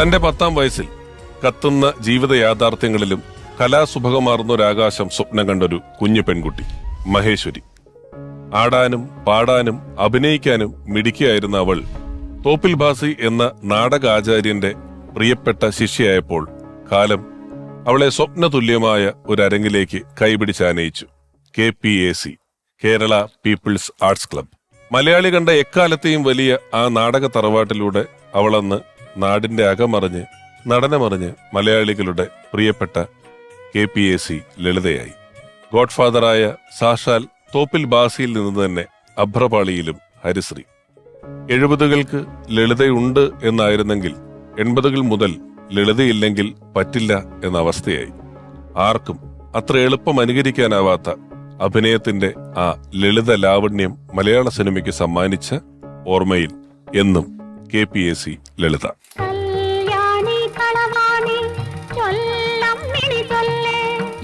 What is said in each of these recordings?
തന്റെ പത്താം വയസ്സിൽ കത്തുന്ന ജീവിത യാഥാർത്ഥ്യങ്ങളിലും കലാസുഭകമാർന്ന ഒരാകാശം സ്വപ്നം കണ്ടൊരു കുഞ്ഞു പെൺകുട്ടി മഹേശ്വരി. ആടാനും പാടാനും അഭിനയിക്കാനും മിടിക്കുകയായിരുന്ന അവൾ തോപ്പിൽ ഭാസി എന്ന നാടകാചാര്യന്റെ പ്രിയപ്പെട്ട ശിഷ്യയായപ്പോൾ കാലം അവളെ സ്വപ്നതുല്യമായ ഒരു അരങ്ങിലേക്ക് കൈപിടിച്ചാനയിച്ചു K P A C Kerala people's arts club. Malayali കണ്ട എക്കാലത്തെയും വലിയ ആ നാടക തറവാട്ടിലൂടെ അവളന്ന് നാടിന്റെ അകമറിഞ്ഞ് നടനമറിഞ്ഞ് മലയാളികളുടെ പ്രിയപ്പെട്ട കെ പി എ സി ലളിതയായി. ഗോഡ്ഫാദറായ സാഷാൽ തോപ്പിൽ ബാസിയിൽ നിന്ന് തന്നെ അഭ്രപാളിയിലും ഹരിശ്രീ. എഴുപതുകൾക്ക് ലളിതയുണ്ട് എന്നായിരുന്നെങ്കിൽ എൺപതുകൾ മുതൽ ലളിതയില്ലെങ്കിൽ പറ്റില്ല എന്ന അവസ്ഥയായി. ആർക്കും അത്ര എളുപ്പം അനുകരിക്കാനാവാത്ത അഭിനയത്തിന്റെ ആ ലളിത ലാവണ്യം മലയാള സിനിമയ്ക്ക് സമ്മാനിച്ച ഓർമ്മയിൽ എന്നും K P A C Lalitha.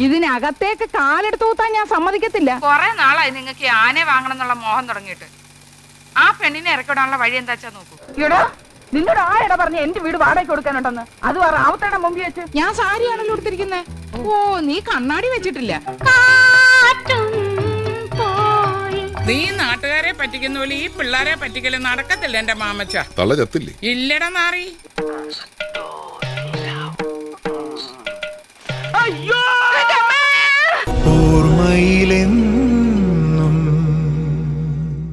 ഇതിനകത്തേക്ക് കാലെടുത്ത് കൂത്താൻ ഞാൻ സമ്മതിക്കത്തില്ല. കുറെ നാളായി നിങ്ങൾക്ക് ആനെ വാങ്ങണം എന്നുള്ള മോഹം തുടങ്ങിയിട്ട്. ആ പെണ്ണിനെ ഇറക്കിടാനുള്ള വഴി എന്താ വെച്ചാ നോക്കൂ? എടാ നിന്നോട് ഇട പറഞ്ഞ എന്റെ വീട് വാടകയ്ക്ക് കൊടുക്കാനുണ്ടെന്ന്. അത് പറ ആവത്തേടെ മുമ്പിൽ വെച്ച്. ഞാൻ സാരിയാണല്ലോ എടുത്തിരിക്കുന്നേ ഓ നീ കണ്ണാടി വെച്ചിട്ടില്ല. പറ്റിക്കുന്ന പോലെ ഈ പിള്ളാരെ പറ്റിക്കൽ നടക്കത്തില്ല എന്റെ മാമച്ച. തള്ള ചത്തില്ലേ? ഇല്ലട നാറി